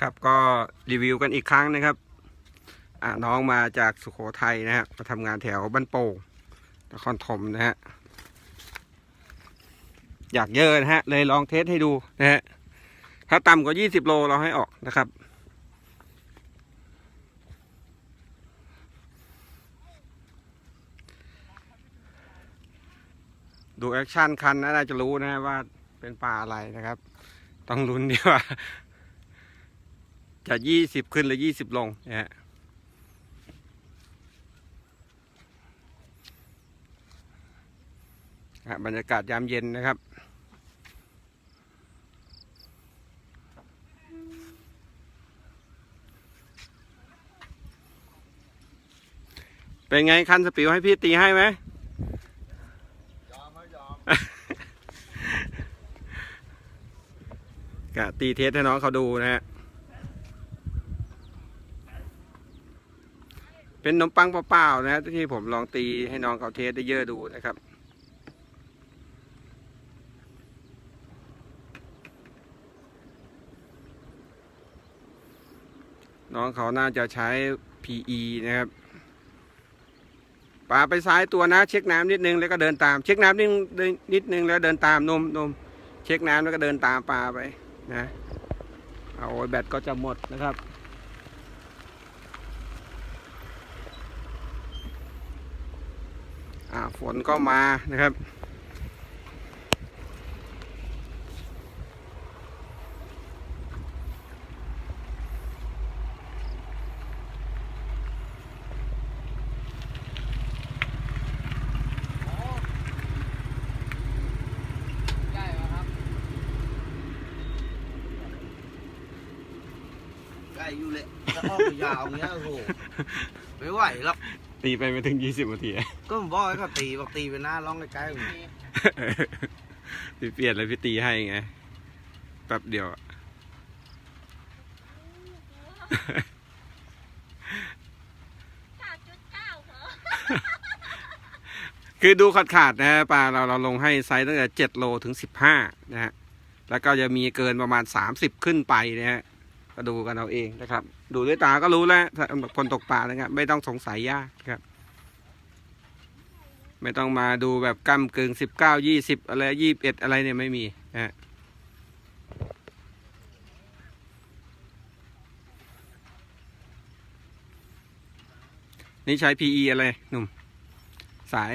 ครับก็รีวิวกันอีกครั้งนะครับน้องมาจากสุโขทัยนะฮะมาทำงานแถวบ้านโป่งนครถมนะฮะอยากเยอะนะฮะ เลยลองเทสให้ดูนะฮะถ้าต่ำกว่า 20 โลเราให้ออกนะครับ ดูแอคชั่นคันนะน่าจะรู้นะว่าเป็นปลาอะไรนะครับ ต้องลุ้นดีว่า จะยี่สิบขึ้นหรือยี่สิบลงนะฮะอะบรรยากาศยามเย็นนะครับ เป็นไงคันสปิวให้พี่ตีให้ไหมยอมไหมยอมกะตีเทสให้น้องเขาดูนะฮะ เป็นขนมปังเปล่าๆนะฮะที่ผมลองตีให้น้องเขาเทสได้เยอะดูนะครับน้องเขาน่าจะใช้ PE นะครับปลาไปซ้ายตัวนะ เช็คน้ำนิดนึงแล้วก็เดินตาม เช็คน้ำนิดนิดนึงแล้วเดินตามนมนมเช็คน้ำแล้วก็เดินตามปลาไปนะเอาแบตก็จะหมดนะครับ อ่า ฝนก็มานะครับ ได้ไหมครับได้อยู่เลยถ้าออกยาวเงี้ยโอ้โหไม่ไหวหรอก ตีไปไม่ถึงยี่สิบนาที ก็ผมบอกให้เขาตีบอกตีไปหน้าร้องใกล้ๆผมพี่เปลี่ยนเลยพี่ตีให้ไงแป๊บเดียวอะสามจุดเก้าเหรอคือดูขาดขาดๆนะฮะปลาเราเราลงให้ไซส์ตั้งแต่เจ็ดโลถึงสิบห้านะฮะแล้วก็จะมีเกินประมาณสามสิบขึ้นไปนะฮะ ก็ดูกันเอาเองนะครับ ดูด้วยตาก็รู้แล้วคนตกปลานะครับ ไม่ต้องสงสัยยากครับ ไม่ต้องมาดูแบบก้ากึ่งสิบเก้ายี่สิบอะไรยี่สิบเอ็ดอะไรเนี่ยไม่มีนะนี่ใช้ PE อะไรหนุ่ม สาย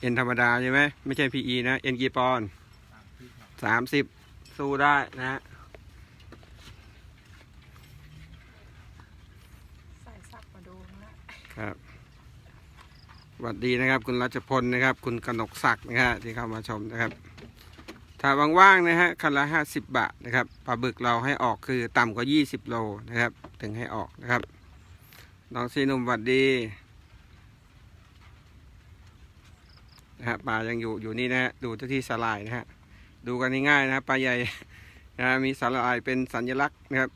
เอ็นธรรมดาใช่ไหมไม่ใช่ PE นะ เอ็นกี่ปอนสามสิบสู้ได้นะฮะ ใส่ ดูนะครับสวัสดีนะครับ คุณรัชพลนะครับ คุณกนกศักดิ์นะฮะที่เข้ามาชมนะครับ ถ้าว่างๆนะฮะคันละห้าสิบบาทนะครับปลาบึกเราให้ออกคือต่ำกว่ายี่สิบโลนะครับ ถึงให้ออกนะครับ น้องซีนุ่มสวัสดีนะฮะปลายังอยู่อยู่นี่นะฮะดูที่สลายนะฮะดูกันง่ายๆนะฮะปลาใหญ่นะฮะมีสลายเป็นสัญลักษณ์นะครับ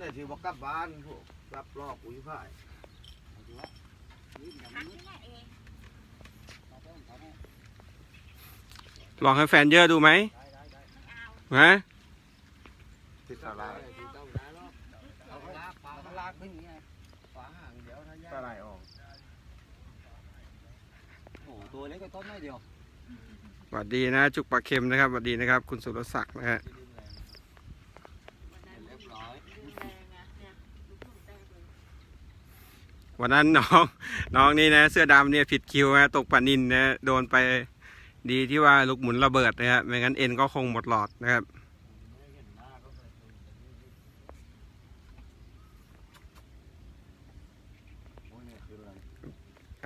นี่ยที่บอกกลับบ้านพวกรับลอกอุ้ยพ่ายหักนี่แหละเองลองให้แฟนเยอะดูไหมไม่เอาฮะติดอะไรต้องได้หรอกเอาลากปลาลากไม่มีไงปลาห่างเดี๋ยวถ้าแยกปลาไหลออกโอ้โหตัวเล็กก็ต้นไม่เดียวสวัสดีนะ จุกปลาเค็มนะครับสวัสดีนะครับ คุณสุรศักดิ์นะฮะ วันนั้นน้องน้องนี่นะ เสื้อดำเนี่ยผิดคิวนะตกปลานินนะโดนไปดีที่ว่าลูกหมุนระเบิดนะฮะไม่งั้นเอ็นก็คงหมดหลอดนะครับ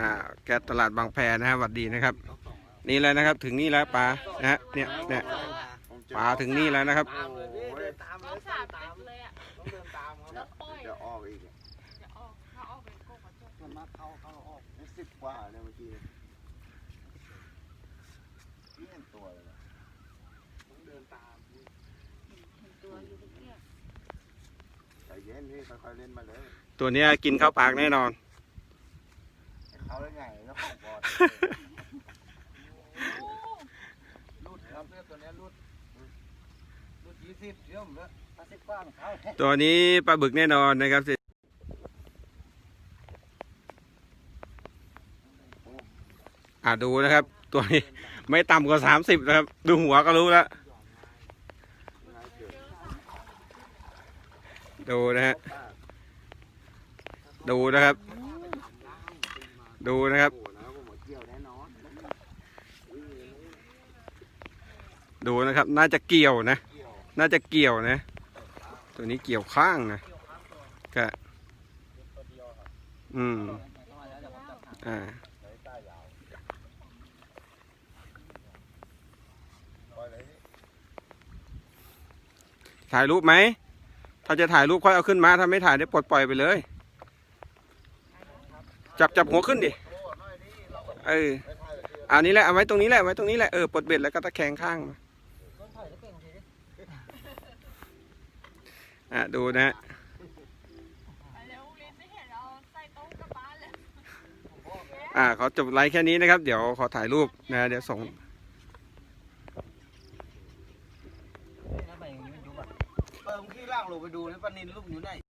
อ่าแกตลาดบางแพนะฮะสวัสดีนะครับ นี่แล้วนะครับถึงนี่แล้วปลานะฮะเนี่ยเนี่ยปลาถึงนี่แล้วนะครับ แล้รับวปล่อยเดี๋ยวออกอีกจะออกถ้าออกเป็นโกกระจกมันมาเข้าเข้าออกสิบกว่าเนี่ยเมื่อกี้นี่ตตัวเลยนะเห็นตัวอยู่ตรงเนี้ยใจเย็นพี่ค่อยๆเล่นมาเลยตัวเนี้ยกินข้าวปากแน่นอนเขาได้ไงแล้วของบอลโอ้รุดครับเนี่ยตัวเนี้ยรุดรุดยี่สิบเชื่อมแล้ว ตัวนี้ปลาบึกแน่นอนนะครับอ่าดูนะครับ ตัวนี้ไม่ต่ำกว่าสามสิบนะครับ ดูหัวก็รู้แล้วดูนะฮะดูนะครับ ดูนะครับ ดูนะครับ น่าจะเกี่ยวนะ น่าจะเกี่ยวนะ ตัวนี้เกี่ยวข้างนะก็อืมอ่าถ่ายรูปไหม ถ้าจะถ่ายรูปค่อยเอาขึ้นมา ถ้าไม่ถ่ายได้ปลดปล่อยไปเลย จับจับหัวขึ้นดิ เอออันนี้แหละ เอาไว้ตรงนี้แหละ ไว้ตรงนี้แหละ เออ ปลดเบ็ดแล้วก็ตะแคงข้างมา อะดูนะฮะไปเร็วลินไม่เห็นเราใส่โต๊ะกลับบ้านเลยอ่าขอจบไลฟ์แค่นี้นะครับ เดี๋ยวขอถ่ายรูปนะเดี๋ยวส่งเติมขี้ล่างลงไปดูนะปลานินลูกอยู่ไหน